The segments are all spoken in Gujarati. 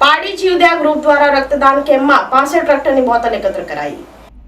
પાડી જીવદયા ગ્રુપ દ્વારા રક્તદાન કેમ્પમાં પાસઠ રક્તની બોતલ એકત્ર કરાઈ.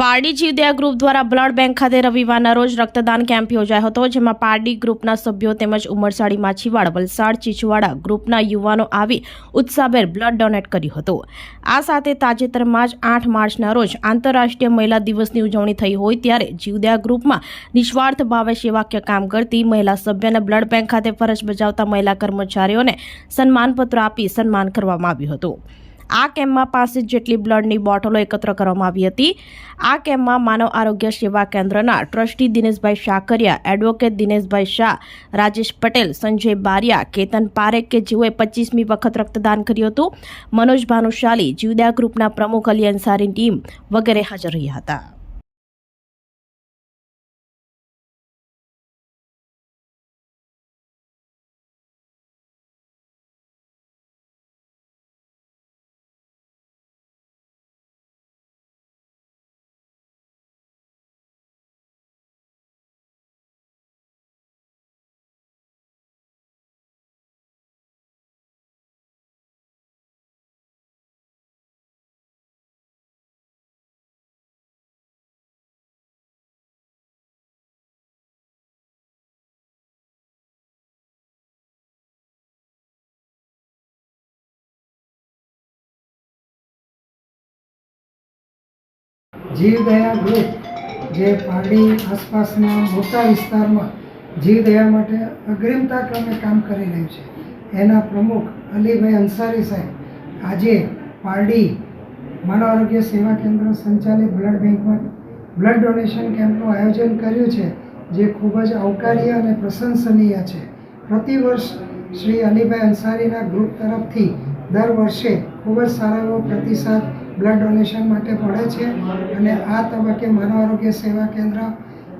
પારડી જીવદયા ગ્રુપ દ્વારા બ્લડ બેંક ખાતે રવિવારના રોજ રક્તદાન કેમ્પ યોજાયો હતો, જેમાં પારડી ગ્રુપના સભ્યો તેમજ ઉમરસાડી માછીવાડ, વલસાડ, ચીચવાડા ગ્રુપના યુવાનો આવી ઉત્સાહભેર બ્લડ ડોનેટ કર્યું હતું. આ સાથે તાજેતરમાં જ આઠ માર્ચના રોજ આંતરરાષ્ટ્રીય મહિલા દિવસની ઉજવણી થઈ હોય ત્યારે જીવદયા ગ્રુપમાં નિસ્વાર્થ ભાવે સેવાકીય કામ કરતી મહિલા સભ્યને બ્લડ બેંક ખાતે ફરજ બજાવતા મહિલા કર્મચારીઓને સન્માનપત્ર આપી સન્માન કરવામાં આવ્યું હતું. આ કેમ્પમાં પાસઠ જેટલી બ્લડની બોટલો એકત્ર કરવામાં આવી હતી. આ કેમ્પમાં માનવ આરોગ્ય સેવા કેન્દ્રના ટ્રસ્ટી દિનેશભાઈ શાકરિયા, એડવોકેટ દિનેશભાઈ શાહ, રાજેશ પટેલ, સંજય બારિયા, કેતન પારેખ કે જેઓએ પચીસમી વખત રક્તદાન કર્યું હતું. મનોજ ભાનુશાલી, જીવદયા ગ્રુપના પ્રમુખ અલી અંસારી ટીમ વગેરે હાજર રહ્યા હતા. જીવદયા ગ્રુપ જે પારડી આસપાસના મોટા વિસ્તારમાં જીવદયા માટે અગ્રિમતા ક્રમે કામ કરી રહ્યું છે. એના પ્રમુખ અલીભાઈ અંસારી સાહેબ આજે પારડી માનવ આરોગ્ય સેવા કેન્દ્ર સંચાલિત બ્લડ બેંકમાં બ્લડ ડોનેશન કેમ્પનું આયોજન કર્યું છે, જે ખૂબ જ આવકાર્ય અને પ્રશંસનીય છે. પ્રતિવર્ષ શ્રી અલીભાઈ અંસારીના ગ્રુપ તરફથી દર વર્ષે ખૂબ જ સારો એવો પ્રતિસાદ બ્લડ ડોનેશન માટે પડે છે. અને આ તબક્કે માનવ આરોગ્ય સેવા કેન્દ્ર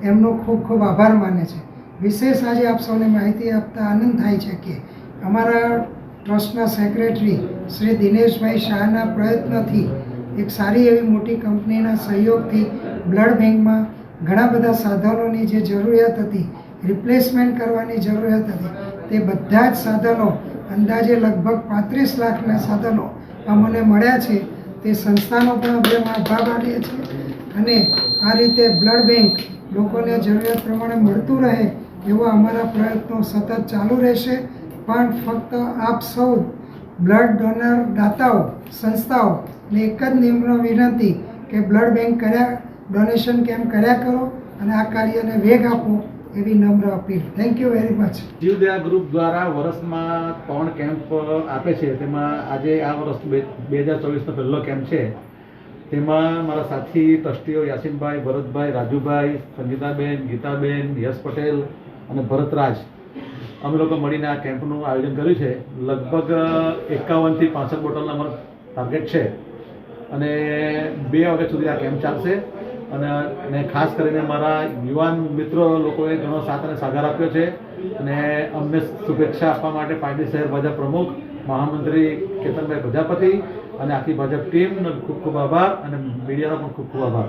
એમનો ખૂબ ખૂબ આભાર માને છે. વિશેષ આજે આપ સૌને માહિતી આપતા આનંદ થાય છે કે અમારા ટ્રસ્ટના સેક્રેટરી શ્રી દિનેશભાઈ શાહના પ્રયત્નથી એક સારી એવી મોટી કંપનીના સહયોગથી બ્લડ બેંકમાં ઘણા બધા સાધનોની જે જરૂરિયાત હતી રિપ્લેસમેન્ટ કરવાની જરૂરિયાત હતી, તે બધા જ સાધનો અંદાજે લગભગ પાંત્રીસ લાખના સાધનો અમને મળ્યા છે. તે સંસ્થાનો પણ અમે આભાર માનીએ છીએ અને આ રીતે બ્લડ બેંક લોકોને જરૂરિયાત પ્રમાણે મળતું રહે એવા અમારા પ્રયત્નો સતત ચાલુ રહેશે. પણ ફક્ત આપ સૌ બ્લડ ડોનર દાતાઓ સંસ્થાઓને એક જ નિમ્ન વિનંતી કે બ્લડ બેંક કર્યા, ડોનેશન કેમ્પ કર્યા કરો અને આ કાર્યને વેગ આપો. એવી નમ્ર appeal. Thank you very much જીવદયા ગ્રુપ દ્વારા વર્ષમાં ત્રણ કેમ્પ આપે છે. તેમાં આજે આ વર્ષ બે હજાર ચોવીસનો પહેલો કેમ્પ છે. તેમાં મારા સાથી, ટ્રસ્ટીઓ યાસીનભાઈ, ભરતભાઈ, રાજુભાઈ, સંગીતાબેન, ગીતાબેન, યશ પટેલ અને ભરતરાજ. અમે લોકો મળીને આ કેમ્પનું આયોજન કર્યું છે. લગભગ એકાવનથી પાસઠ બોટલનો અમારો ટાર્ગેટ છે. અને બે વાગ્યા સુધી આ કેમ્પ ચાલશે. અને ખાસ કરીને મારા યુવાન મિત્રો લોકોએ ઘણો સાથ અને સહકાર આપ્યો છે. અને અમને શુભેચ્છા આપવા માટે પાર્ટી શહેર ભાજપ પ્રમુખ, મહામંત્રી કેતનભાઈ પ્રજાપતિ અને આખી ભાજપ ટીમનો ખૂબ ખૂબ આભાર અને મીડિયાનો પણ ખૂબ ખૂબ આભાર.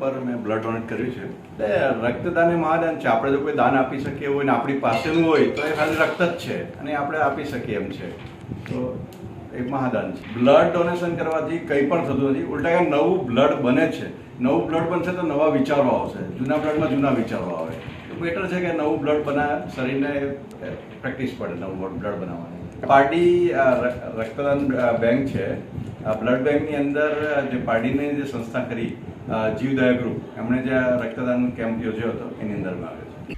પર મેં બ્લડ ડોનેટ કર્યું છે. એટલે રક્તદાન એ મહાદાન છે. આપણે જો કોઈ દાન આપી શકીએ હોય ને આપણી પાસેનું હોય, તો એ ખાલી રક્ત જ છે. અને આપણે આપી શકીએ એમ છે. તો એ મહાદાન છે. બ્લડ ડોનેશન કરવાથી કંઈ પણ થતું નથી. ઉલટા નવું બ્લડ બને છે. નવું બ્લડ બનશે તો નવા વિચારો આવશે. જૂના બ્લડમાં જૂના વિચારો આવે. તો બેટર છે કે નવું બ્લડ બનાવે, શરીરને પ્રેક્ટિસ પડે નવું બ્લડ બનાવવાની. પાર્ટી રક્તદાન બેંક છે. બ્લડ બેંકની અંદર જે પાર્ટીની જે સંસ્થા કરી જીવદયા ગ્રુપ, એમણે જે રક્તદાન કેમ્પ યોજ્યો હતો, એની અંદરમાં આવ્યો છે.